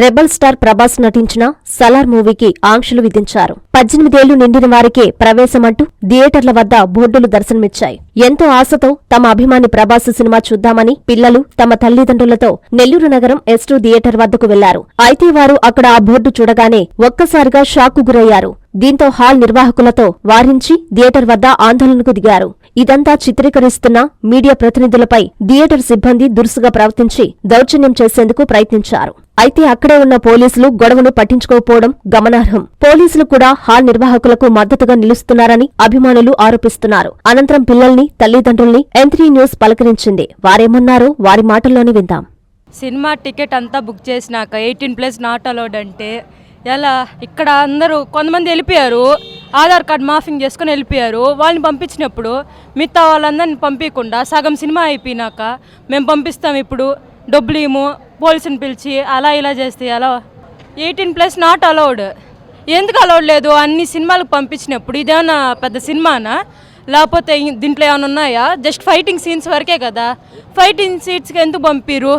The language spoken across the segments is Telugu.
రెబల్ స్టార్ ప్రభాస్ నటించిన సలార్ మూవీకి ఆంక్షలు విధించారు. పద్దెనిమిదేళ్ళు నిండిన వారికే ప్రవేశమంటూ థియేటర్ల వద్ద బోర్డులు దర్శనమిచ్చాయి. ఎంతో ఆశతో తమ అభిమాని ప్రభాస్ సినిమా చూద్దామని పిల్లలు తమ తల్లిదండ్రులతో నెల్లూరు నగరం ఎస్ టూ థియేటర్ వద్దకు వెళ్ళారు. అయితే వారు అక్కడ ఆ బోర్డు చూడగానే ఒక్కసారిగా షాక్కు గురయ్యారు. దీంతో హాల్ నిర్వాహకులతో వారించి థియేటర్ వద్ద ఆందోళనకు దిగారు. ఇదంతా చిత్రీకరిస్తున్న మీడియా ప్రతినిధులపై థియేటర్ సిబ్బంది దురుసుగా ప్రవర్తించి దౌర్జన్యం చేసేందుకు ప్రయత్నించారు. అయితే అక్కడే ఉన్న పోలీసులు గొడవను పట్టించుకోకపోవడం గమనార్హం. పోలీసులు కూడా హాల్ నిర్వాహకులకు మద్దతుగా నిలుస్తున్నారని అభిమానులు ఆరోపిస్తున్నారు. అనంతరం పిల్లల్ని తల్లిదండ్రుల్ని ఎంత్రీ న్యూస్ పలకరించింది. వారేమన్నారో వారి మాటల్లోనే విందాం. సినిమా టికెట్ అంతా బుక్ చేసినాక ఎయిటీన్ ప్లస్ నాట్ అలౌడ్ అంటే ఎలా? ఇక్కడ అందరూ కొంతమంది వెళ్ళిపోయారు ఆధార్ కార్డ్ మాఫింగ్ చేసుకొని వెళ్ళిపోయారు. వాళ్ళని పంపించినప్పుడు మిగతా వాళ్ళందరిని పంపించకుండా సగం సినిమా అయిపోయినాక మేము పంపిస్తాం ఇప్పుడు డబ్బులు ఇము పోలీసుని పిలిచి అలా ఇలా చేస్తే అలా ఎయిటీన్ ప్లస్ నాట్ అలౌడ్ ఎందుకు అలౌడ్ లేదు? అన్ని సినిమాలకు పంపించినప్పుడు ఇదేమన్నా పెద్ద సినిమానా? లేకపోతే దీంట్లో ఏమైనా ఉన్నాయా? జస్ట్ ఫైటింగ్ సీన్స్ వరకే కదా. ఫైటింగ్ సీట్స్కి ఎందుకు పంపిరు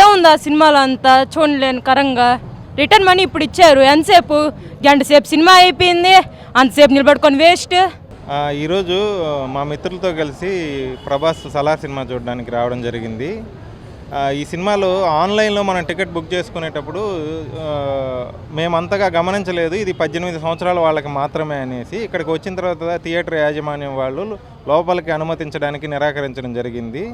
ఏముంది ఆ సినిమాలో అంతా? చూడలేని కరంగా. రిటర్న్ మనీ ఇప్పుడు ఇచ్చారు. ఎంతసేపు? గంట సేపు సినిమా అయిపోయింది. అంతసేపు నిలబడుకొని వేస్ట్. ఈరోజు మా మిత్రులతో కలిసి ప్రభాస్ సలార్ సినిమా చూడడానికి రావడం జరిగింది. ఈ సినిమాలో ఆన్లైన్లో మనం టికెట్ బుక్ చేసుకునేటప్పుడు మేమంతగా గమనించలేదు. ఇది పద్దెనిమిది సంవత్సరాల వాళ్ళకి మాత్రమే అనేసి ఇక్కడికి వచ్చిన తర్వాత థియేటర్ యాజమాన్యం వాళ్ళు లోపలికి అనుమతించడానికి నిరాకరించడం జరిగింది.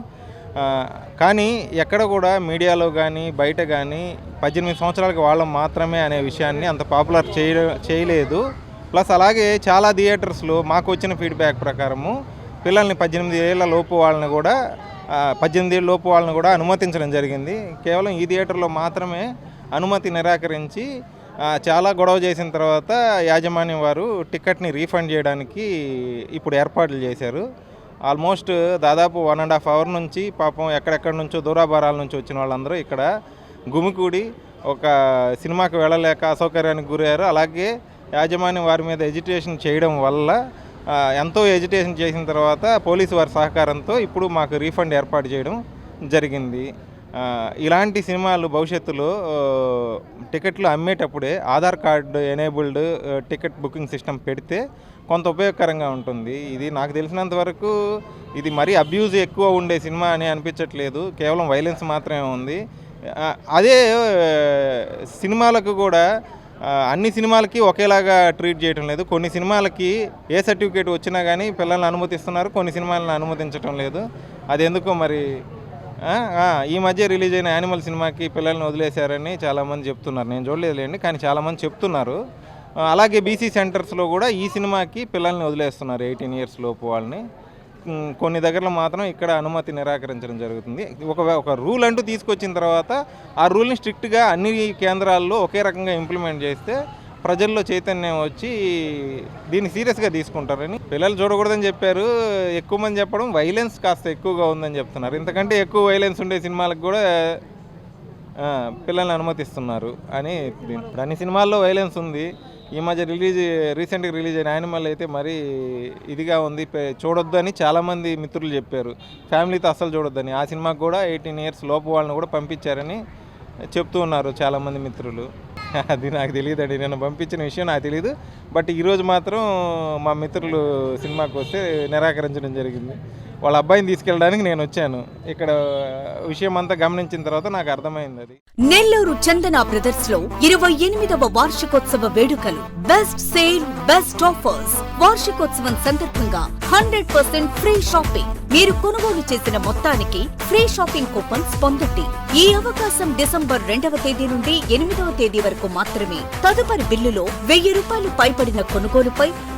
కానీ ఎక్కడ కూడా మీడియాలో కానీ బయట కానీ పద్దెనిమిది సంవత్సరాలకి వాళ్ళం మాత్రమే అనే విషయాన్ని అంత పాపులర్ చేయ చేయలేదు. ప్లస్ అలాగే చాలా థియేటర్స్లో మాకు వచ్చిన ఫీడ్బ్యాక్ ప్రకారము పిల్లల్ని పద్దెనిమిది ఏళ్ళ లోపు వాళ్ళని కూడా పద్దెనిమిది ఏళ్ళ లోపు వాళ్ళని కూడా అనుమతించడం జరిగింది. కేవలం ఈ థియేటర్లో మాత్రమే అనుమతి నిరాకరించి చాలా గొడవ చేసిన తర్వాత యాజమాన్యం వారు టికెట్ని రీఫండ్ చేయడానికి ఇప్పుడు ఏర్పాట్లు చేశారు. ఆల్మోస్ట్ దాదాపు వన్ అండ్ హాఫ్ అవర్ నుంచి పాపం ఎక్కడెక్కడి నుంచో దూరాభారాల నుంచి వచ్చిన వాళ్ళందరూ ఇక్కడ గుమికూడి ఒక సినిమాకి వెళ్ళలేక అసౌకర్యానికి గురయ్యారు. అలాగే యాజమాన్యం వారి మీద ఎజిటేషన్ చేయడం వల్ల ఎంతో ఎజిటేషన్ చేసిన తర్వాత పోలీసు వారి సహకారంతో ఇప్పుడు మాకు రీఫండ్ ఏర్పాటు చేయడం జరిగింది. ఇలాంటి సినిమాలు భవిష్యత్తులో టికెట్లు అమ్మేటప్పుడే Aadhaar card enabled ticket booking system పెడితే కొంత ఉపయోగకరంగా ఉంటుంది. ఇది నాకు తెలిసినంత వరకు ఇది మరీ అబ్యూజ్ ఎక్కువ ఉండే సినిమా అని అనిపించట్లేదు. కేవలం వైలెన్స్ మాత్రమే ఉంది. అదే సినిమాలకు కూడా అన్ని సినిమాలకి ఒకేలాగా ట్రీట్ చేయడం లేదు. కొన్ని సినిమాలకి ఏ సర్టిఫికేట్ వచ్చినా కానీ పిల్లల్ని అనుమతిస్తున్నారు కొన్ని సినిమాలను అనుమతించడం లేదు. అది ఎందుకో మరి ఈ మధ్య రిలీజ్ అయిన యానిమల్ సినిమాకి పిల్లల్ని వదిలేశారని చాలామంది చెప్తున్నారు. నేను చూడలేదులేండి కానీ చాలామంది చెప్తున్నారు. అలాగే బీసీ సెంటర్స్లో కూడా ఈ సినిమాకి పిల్లల్ని వదిలేస్తున్నారు ఎయిటీన్ ఇయర్స్ లోపు వాళ్ళని. కొన్ని దగ్గరలో మాత్రం ఇక్కడ అనుమతి నిరాకరించడం జరుగుతుంది. ఒక ఒక రూల్ అంటూ తీసుకొచ్చిన తర్వాత ఆ రూల్ని స్ట్రిక్ట్గా అన్ని కేంద్రాల్లో ఒకే రకంగా ఇంప్లిమెంట్ చేస్తే ప్రజల్లో చైతన్యం వచ్చి దీన్ని సీరియస్గా తీసుకుంటారని పిల్లలు చూడకూడదని చెప్పారు. ఎక్కువ మంది చెప్పడం వైలెన్స్ కాస్త ఎక్కువగా ఉందని చెప్తున్నారు. ఇంతకంటే ఎక్కువ వైలెన్స్ ఉండే సినిమాలకు కూడా పిల్లల్ని అనుమతిస్తున్నారు అని ఇప్పుడు అన్ని సినిమాల్లో వైలెన్స్ ఉంది. ఈ మధ్య రిలీజ్ రీసెంట్గా రిలీజ్ అయిన యానిమల్ అయితే మరీ ఇదిగా ఉంది. చూడొద్దు అని చాలామంది మిత్రులు చెప్పారు. ఫ్యామిలీతో అస్సలు చూడొద్దని. ఆ సినిమాకి కూడా ఎయిటీన్ ఇయర్స్ లోపు వాళ్ళని కూడా పంపించారని చెప్తూ ఉన్నారు చాలామంది మిత్రులు. అది నాకు తెలియదండి. నేను పంపించిన విషయం నాకు తెలియదు బట్ ఈరోజు మాత్రం మా మిత్రులు సినిమాకి వస్తే నిరాకరించడం జరిగింది. వాళ్ళ అబ్బాయిని తీసుకెళ్ళడానికి నేను వచ్చాను. ఇక్కడ విషయం అంతా గమనించిన తర్వాత నాకు అర్థమైంది అది. నెల్లూరు చందన బ్రదర్స్లో ఇరవై ఎనిమిదవ వార్షికోత్సవ వేడుకలు బెస్ట్ సేల్ బెస్ట్ ఆఫర్స్. వార్షికోత్సవం సందర్భంగా హండ్రెడ్ పర్సెంట్ ఫ్రీ షాపింగ్. మీరు కొనుగోలు చేసిన మొత్తానికి ఫ్రీ షాపింగ్ కూపన్స్ పొందండి. ఈ అవకాశం డిసెంబర్ రెండవ తేదీ నుండి ఎనిమిదవ తేదీ వరకు మాత్రమే. తదుపరి బిల్లులో వెయ్యి రూపాయలు పైబడిన కొనుగోలుపై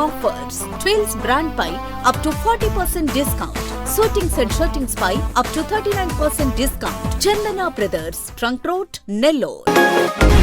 offers twills brand pi up to forty percent discount shootings and shirtings pi up to thirty nine percent discount Chandana brothers trunk road Nellore